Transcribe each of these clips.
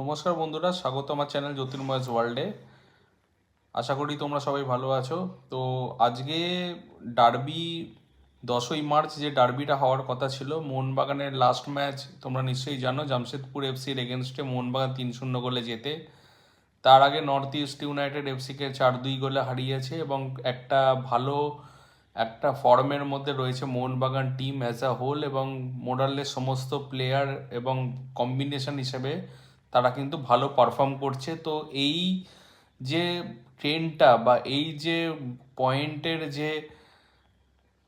নমস্কার বন্ধুরা, স্বাগত আমার চ্যানেল জ্যোতির্ময় ওয়ার্ল্ডে। আশা করি তোমরা সবাই ভালো আছো। তো আজকে ডার্বি দশই মার্চ যে ডার্বিটা হওয়ার কথা ছিল, মোহনবাগানের লাস্ট ম্যাচ তোমরা নিশ্চয়ই জানো, জামশেদপুর এফসির এগেনস্টে মোহনবাগান তিন শূন্য গোলে জেতে। তার আগে নর্থ ইস্ট ইউনাইটেড এফসিকে চার দুই গোলে হারিয়েছে এবং একটা ভালো, একটা ফর্মের মধ্যে রয়েছে Mohun Bagan team as a whole এবং মোডালের সমস্ত প্লেয়ার এবং কম্বিনেশন হিসেবে তারা কিন্তু ভালো পারফর্ম করছে। তো এই যে ট্রেনটা বা এই যে পয়েন্টের যে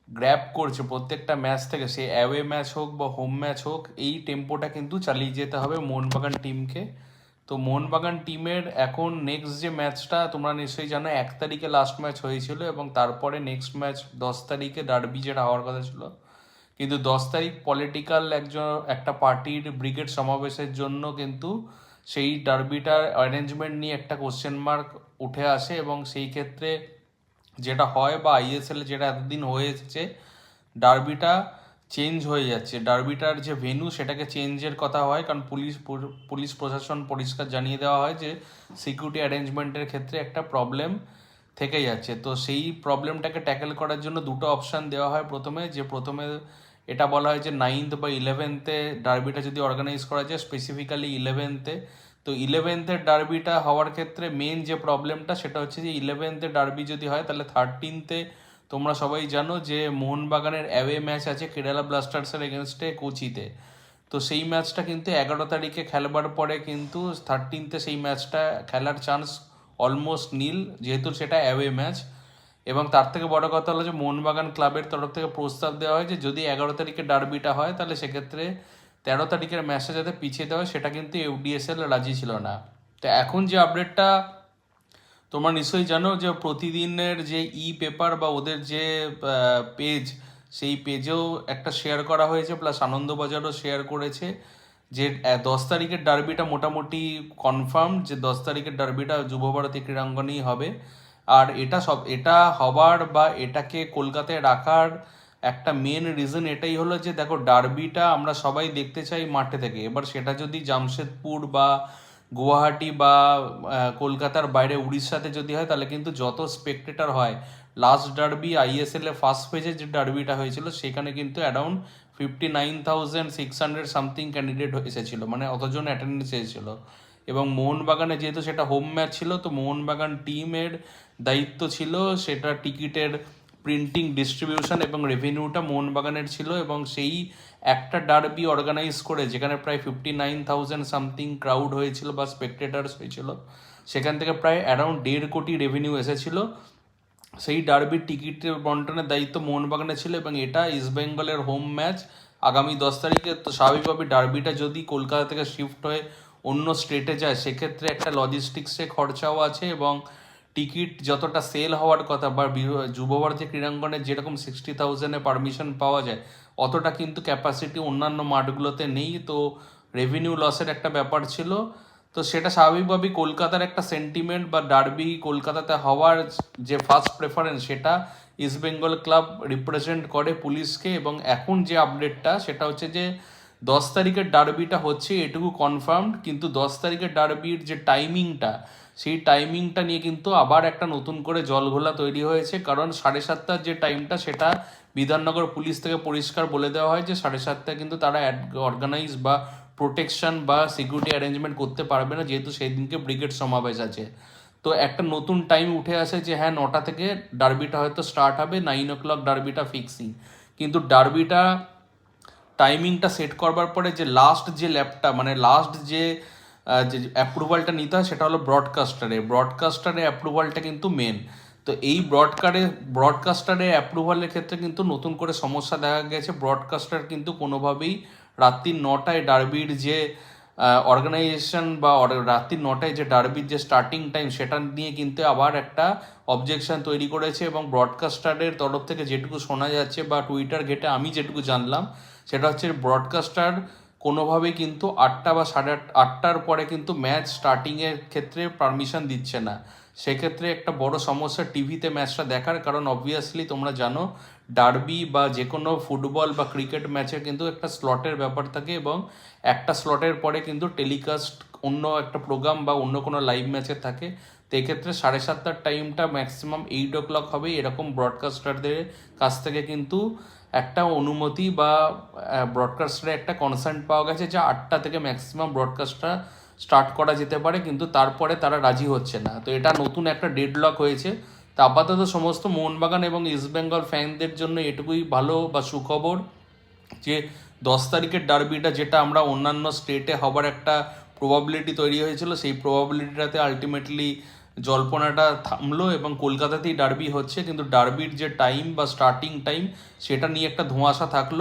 গ্র্যাপ করছে প্রত্যেকটা ম্যাচ থেকে, সে অ্যাওয়ে ম্যাচ হোক বা হোম ম্যাচ হোক, এই টেম্পোটা কিন্তু চালিয়ে যেতে হবে মোহনবাগান টিমকে তো মোহনবাগান টিমের এখন নেক্সট যে ম্যাচটা তোমরা নিশ্চয়ই জানো, এক তারিখে লাস্ট ম্যাচ হয়েছিল এবং তারপরে নেক্সট ম্যাচ দশ তারিখে ডার্বি যেটা হওয়ার কথা ছিল। কিন্তু দশ তারিখ পলিটিক্যাল একজন, একটা পার্টির ব্রিগেড সমাবেশের জন্য কিন্তু সেই ডার্বিটার অ্যারেঞ্জমেন্ট নিয়ে একটা কোশ্চেন মার্ক উঠে আসে এবং সেই ক্ষেত্রে যেটা হয় বা আইএসএল যেটা এতদিন হয়ে এসেছে, ডার্বিটা চেঞ্জ হয়ে যাচ্ছে। ডার্বিটার যে ভেন্যু সেটাকে চেঞ্জের কথা হয় কারণ পুলিশ পুলিশ প্রশাসন পরিষ্কার জানিয়ে দেওয়া হয় যে সিকিউরিটি অ্যারেঞ্জমেন্টের ক্ষেত্রে একটা প্রবলেম থেকে যাচ্ছে। তো সেই প্রবলেমটাকে ট্যাকেল করার জন্য দুটো অপশান দেওয়া হয় প্রথমে, যে প্রথমে এটা বলা হয় যে নাইন্থ বা ইলেভেন্থে ডার্বিটা যদি অর্গানাইজ করা যায় স্পেসিফিক্যালি ইলেভেন্থে তো ইলেভেন্থের ডার্বিটা হওয়ার ক্ষেত্রে মেন যে প্রবলেমটা সেটা হচ্ছে যে ইলেভেন্থে ডার্বি যদি হয়, তাহলে থার্টিনতে তোমরা সবাই জানো যে মোহনবাগানের অ্যাওয়ে ম্যাচ আছে কেরালা ব্লাস্টার্সের এগেনস্টে কোচিতে। তো সেই ম্যাচটা কিন্তু এগারো তারিখে খেলবার পরে কিন্তু থার্টিনতে সেই ম্যাচটা খেলার চান্স অলমোস্ট নীল যেহেতু সেটা অ্যাওয়ে ম্যাচ এবং তার থেকে বড় কথা হলো যে, মোহনবাগান ক্লাবের তরফ থেকে প্রস্তাব দেওয়া হয় যে, যদি এগারো তারিখে ডার্বিটা হয়, তাহলে সেক্ষেত্রে তেরো তারিখের ম্যাচটা যাতে পিছিয়ে দেওয়া হয়, সেটা কিন্তু ইউডিএসএল রাজি ছিল না। তো এখন যে আপডেটটা তোমরা নিশ্চয়ই জানো যে, প্রতিদিনের যে ই পেপার বা ওদের যে পেজ সেই পেজেও একটা শেয়ার করা হয়েছে প্লাস আনন্দবাজারও শেয়ার করেছে। যে দশ তারিখের ডার্বিটা মোটামুটি কনফার্ম যে, দশ তারিখের ডার্বিটা যুবভারতী ক্রীড়াঙ্গনেই হবে। আর এটা সব, এটা হবার বা এটাকে কলকাতায় রাখার একটা মেন রিজন এটাই হলো যে, দেখো, ডার্বিটা আমরা সবাই দেখতে চাই মাঠে থেকে। এবার সেটা যদি জামশেদপুর বা গুয়াহাটি বা কলকাতার বাইরে উড়িষ্যাতে যদি হয়, তাহলে কিন্তু যত স্পেকটেটার হয় লাস্ট ডার্বি আইএসএল এ ফার্স্ট পেজে যে ডার্বিটা হয়েছিল, সেখানে কিন্তু around fifty nine thousand six hundred something candidate এসেছিল মানে অতজন অ্যাটেন্ডেন্স এসেছিল। এবং মোহনবাগানে যেহেতু সেটা হোম ম্যাচ ছিল, তো মোহনবাগান টিমের দায়িত্ব ছিল সেটা টিকিটের প্রিন্টিং ডিস্ট্রিবিউশন এবং রেভিনিউটা মোহনবাগানের ছিল এবং সেই একটা ডার্বি অর্গানাইজ করে, যেখানে প্রায় fifty nine thousand something crowd হয়েছিল বা স্পেকটেটার্স হয়েছিল, সেখান থেকে প্রায় অ্যারাউন্ড দেড় কোটি রেভিনিউ এসেছিল। সেই ডার্বির টিকিটের বন্টনের দায়িত্ব মোহনবাগানে ছিল এবং এটা ইস্টবেঙ্গলের হোম ম্যাচ আগামী দশ তারিখে। তো স্বাভাবিকভাবে ডার্বিটা যদি কলকাতা থেকে শিফট হয়ে অন্য স্টেটে যায়, সেক্ষেত্রে একটা লজিস্টিক্সে খরচাও আছে এবং টিকিট যতটা সেল হওয়ার কথা বা যুবভারতী ক্রীড়াঙ্গনে যেরকম সিক্সটি থাউজেন্ডে পারমিশন পাওয়া যায়, অতটা কিন্তু ক্যাপাসিটি অন্যান্য মাঠগুলোতে নেই। তো রেভিনিউ লসের একটা ব্যাপার ছিল। তো সেটা স্বাভাবিকভাবেই কলকাতার একটা সেন্টিমেন্ট বা ডার্বি কলকাতাতে হওয়ার যে ফার্স্ট প্রেফারেন্স সেটা ইস্ট বেঙ্গল ক্লাব রিপ্রেজেন্ট করে পুলিশকে এবং এখন যে আপডেটটা সেটা হচ্ছে যে দশ তারিখের ডার্বিটা হচ্ছে, এটুকু কনফার্মড কিন্তু দশ তারিখের ডার্বির যে টাইমিংটা সেই টাইমিংটা নিয়ে কিন্তু আবার একটা নতুন করে জলঘোলা তৈরি হয়েছে। কারণ সাড়ে সাতটার যে টাইমটা সেটা বিধাননগর পুলিশ থেকে পরিষ্কার বলে দেওয়া হয় যে সাড়ে সাতটায় কিন্তু তারা অর্গানাইজ বা প্রোটেকশন বা সিকিউরিটি অ্যারেঞ্জমেন্ট করতে পারবে না, যেহেতু সেই দিনকে ব্রিগেড সমাবেশ আছে। তো একটা নতুন টাইম উঠে আসে যে হ্যাঁ নটা থেকে ডার্বিটা হয়তো স্টার্ট হবে নাইন ও ক্লক ডার্বিটা ফিক্সিং কিন্তু ডার্বিটা টাইমিংটা সেট করবার পরে যে লাস্ট যে ল্যাপটা মানে লাস্ট যে যে অ্যাপ্রুভালটা নিতে হয়, সেটা হলো ব্রডকাস্টারে ব্রডকাস্টারে অ্যাপ্রুভালটা কিন্তু মেন তো এই ব্রডকারে ব্রডকাস্টারে অ্যাপ্রুভালের ক্ষেত্রে কিন্তু নতুন করে সমস্যা দেখা গেছে। ব্রডকাস্টার কিন্তু কোনোভাবেই রাত্রি নটায় ডার্বির যে অর্গানাইজেশন বা রাত্রি নটায় যে ডার্বির যে স্টার্টিং টাইম সেটা নিয়ে কিন্তু আবার একটা অবজেকশন তৈরি করেছে এবং ব্রডকাস্টারের তরফ থেকে যেটুকু শোনা যাচ্ছে বা টুইটার ঘেটে আমি যেটুকু জানলাম, সেটা হচ্ছে ব্রডকাস্টার কোনোভাবেই কিন্তু আটটা বা সাড়ে আট, আটটার পরে কিন্তু ম্যাচ স্টার্টিংয়ের ক্ষেত্রে পারমিশন দিচ্ছে না। সেক্ষেত্রে একটা বড় সমস্যা টিভিতে ম্যাচটা দেখার, কারণ অবভিয়াসলি তোমরা জানো ডার্বি বা যে কোনো ফুটবল বা ক্রিকেট ম্যাচের কিন্তু একটা স্লটের ব্যাপার থাকে এবং একটা স্লটের পরে কিন্তু টেলিকাস্ট অন্য একটা প্রোগ্রাম বা অন্য কোনো লাইভ ম্যাচে থাকে। তো এক্ষেত্রে সাড়ে সাতটার টাইমটা ম্যাক্সিমাম এইট ও ক্লক হবে এরকম ব্রডকাস্টারদের কাছ থেকে কিন্তু একটা অনুমতি বা ব্রডকাস্টারে একটা কনসার্ন পাওয়া গেছে যে আটটা থেকে ম্যাক্সিমাম ব্রডকাস্টটা স্টার্ট করা যেতে পারে, কিন্তু তারপরে তারা রাজি হচ্ছে না। তো এটা নতুন একটা ডেডলক হয়েছে। তা আপাতত সমস্ত মোহনবাগান এবং ইস্টবেঙ্গল ফ্যানদের জন্য এটুকুই ভালো বা সুখবর যে দশ তারিখের ডার্বিটা যেটা আমরা অন্যান্য স্টেটে হবার একটা প্রবাবিলিটি তৈরি হয়েছিল, সেই প্রবাবিলিটিটাতে আলটিমেটলি জল্পনাটা থামলো এবং কলকাতাতেই ডার্বি হচ্ছে। কিন্তু ডার্বির যে টাইম বা স্টার্টিং টাইম সেটা নিয়ে একটা ধোঁয়াশা থাকল।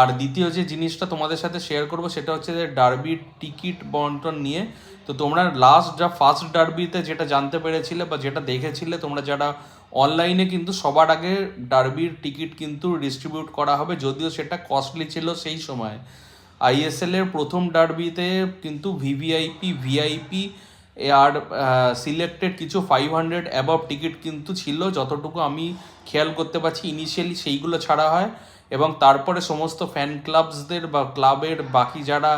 আর দ্বিতীয় যে জিনিসটা তোমাদের সাথে শেয়ার করব, সেটা হচ্ছে যে ডার্বির টিকিট বন্টন নিয়ে। তো তোমরা লাস্ট যা ফার্স্ট ডার্বিতে যেটা জানতে পেরেছিলে বা যেটা দেখেছিলে, তোমরা যারা অনলাইনে কিন্তু সবার আগে ডার্বির টিকিট কিন্তু ডিস্ট্রিবিউট করা হবে, যদিও সেটা কস্টলি ছিল সেই সময়। আইএসএল এর প্রথম ডার্বিতে কিন্তু ভিভিআইপি ভিআইপি আর সিলেক্টেড কিছু ফাইভ হান্ড্রেড অ্যাবভ টিকিট কিন্তু ছিল। যতটুকু আমি খেয়াল করতে পারছি ইনিশিয়ালি সেইগুলো ছাড়া হয়। এবং তারপরে সমস্ত ফ্যান ক্লাবসদের বা ক্লাবের বাকি যারা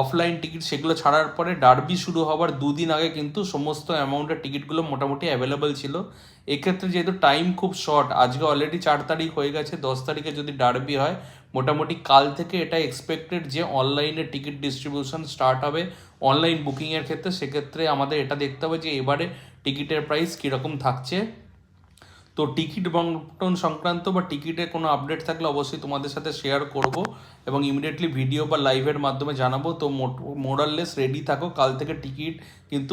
অফলাইন টিকিট সেগুলো ছাড়ার পরে ডার্বি শুরু হওয়ার দুদিন আগে কিন্তু সমস্ত অ্যামাউন্টের টিকিটগুলো মোটামুটি অ্যাভেলেবেল ছিল। এক্ষেত্রে যেহেতু টাইম খুব শর্ট আজকে অলরেডি চার তারিখ হয়ে গেছে, দশ তারিখে যদি ডার্বি হয়, মোটামুটি কাল থেকে এটা এক্সপেক্টেড যে অনলাইনে টিকিট ডিস্ট্রিবিউশন স্টার্ট হবে অনলাইন বুকিংয়ের ক্ষেত্রে। সেক্ষেত্রে আমাদের এটা দেখতে হবে যে এবারে টিকিটের প্রাইস কীরকম থাকছে। তো টিকিট বন্টন সংক্রান্ত বা টিকিটে কোনো আপডেট থাকলে অবশ্যই তোমাদের সাথে শেয়ার করব এবং ইমিডিয়েটলি ভিডিও বা লাইভের মাধ্যমে জানাব। তো মোরাললেস রেডি থাকো। কাল থেকে টিকিট কিন্তু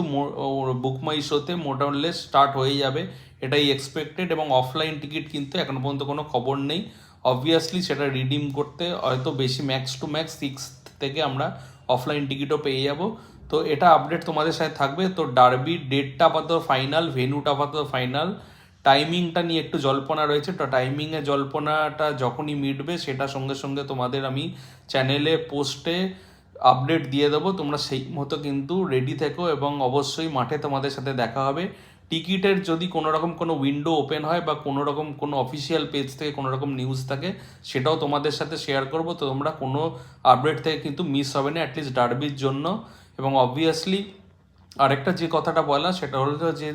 বুক মাই শোতে মোরাললেস স্টার্ট হয়ে যাবে। এটাই এক্সপেক্টেড এবং অফলাইন টিকিট কিন্তু এখনও পর্যন্ত কোনো খবর নেই। অবভিয়াসলি সেটা রিডিম করতে হয়তো বেশি ম্যাক্স টু ম্যাক্স সিক্স থেকে আমরা অফলাইন টিকিটও পেয়ে যাব। তো এটা আপডেট তোমাদের সাথে থাকবে। তো ডার্বির ডেটটা আপাতত ফাইনাল ভেনুটা আপাতত ফাইনাল টাইমিংটা নিয়ে একটু জল্পনা রয়েছে। তো টাইমিংয়ে জল্পনাটা যখনই মিটবে, সেটা সঙ্গে সঙ্গে তোমাদের আমি চ্যানেলে পোস্টে আপডেট দিয়ে দেবো। তোমরা সেই মতো কিন্তু রেডি থেকো এবং অবশ্যই মাঠে তোমাদের সাথে দেখা হবে। টিকিটের যদি কোনো রকম কোনো উইন্ডো ওপেন হয় বা কোনো রকম কোনো অফিসিয়াল পেজ থেকে কোনো রকম নিউজ থাকে, সেটাও তোমাদের সাথে শেয়ার করব। তো তোমরা কোনো আপডেট থেকে কিন্তু মিস হবে না অ্যাটলিস্ট ডার্বির জন্য। এবং অবভিয়াসলি আরেকটা যে কথাটা বলা সেটা হলো যে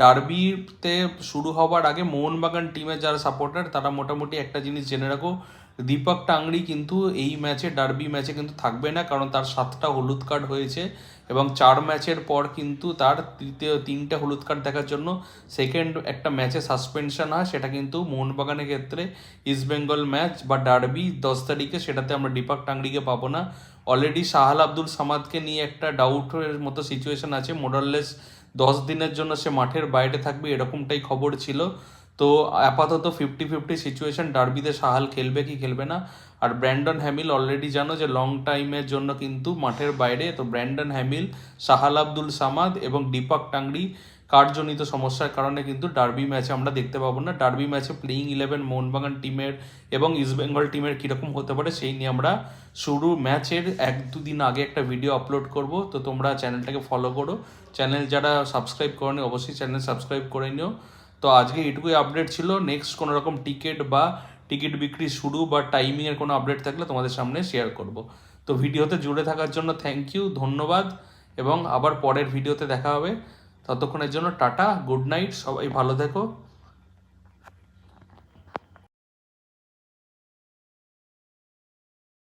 ডার্বিতে শুরু হওয়ার আগে মোহনবাগান টিমের যারা সাপোর্টার, তারা মোটামুটি একটা জিনিস জেনে রাখো, দীপক টাংরি কিন্তু এই ম্যাচে, ডার্বি ম্যাচে কিন্তু থাকবে না, কারণ তার সাতটা হলুদ কার্ড হয়েছে এবং চার ম্যাচের পর কিন্তু তার তৃতীয়, তিনটে হলুদ কার্ড দেখার জন্য সেকেন্ড একটা ম্যাচে সাসপেনশন হয়, সেটা কিন্তু মোহনবাগানের ক্ষেত্রে ইস্টবেঙ্গল ম্যাচ বা ডার্বি দশ তারিখে, সেটাতে আমরা দীপক টাংরিকে পাবো না। অলরেডি শাহাল আব্দুল সামাদকে নিয়ে একটা ডাউটের মতো সিচুয়েশন আছে মোরাললেস দশ দিনের জন্য সে মাঠের বাইরে থাকবে, এরকমটাই খবর ছিল। তো আপাতত ফিফটি ফিফটি সিচুয়েশন ডার্বিতে সাহাল খেলবে কি খেলবে না। আর ব্র্যান্ডন হ্যামিল অলরেডি জানো যে লং টাইমের জন্য কিন্তু মাঠের বাইরে। তো ব্র্যান্ডন হ্যামিল, সাহাল আব্দুল সামাদ এবং দীপক টাংরি কার্ডজনিত সমস্যার কারণে কিন্তু ডার্বি ম্যাচে আমরা দেখতে পাবো না। ডার্বি ম্যাচে প্লেইং ইলেভেন মোহনবাগান টিমের এবং ইস্টবেঙ্গল টিমের কীরকম হতে পারে সেই নিয়ে আমরা শুরু ম্যাচের এক দুদিন আগে একটা ভিডিও আপলোড করব। তো তোমরা চ্যানেলটাকে ফলো করো। চ্যানেল যারা সাবস্ক্রাইব করেনি, অবশ্যই চ্যানেল সাবস্ক্রাইব করে নিও। তো আজকে এটুকুই আপডেট ছিল। নেক্সট কোনো রকম টিকিট বা টিকিট বিক্রি শুরু বা টাইমিংয়ের কোনো আপডেট থাকলে তোমাদের সামনে শেয়ার করব। তো ভিডিওতে জুড়ে থাকার জন্য থ্যাংক ইউ ধন্যবাদ এবং আবার পরের ভিডিওতে দেখা হবে। ততক্ষণের জন্য টাটা গুড নাইট সবাই ভালো থেকো।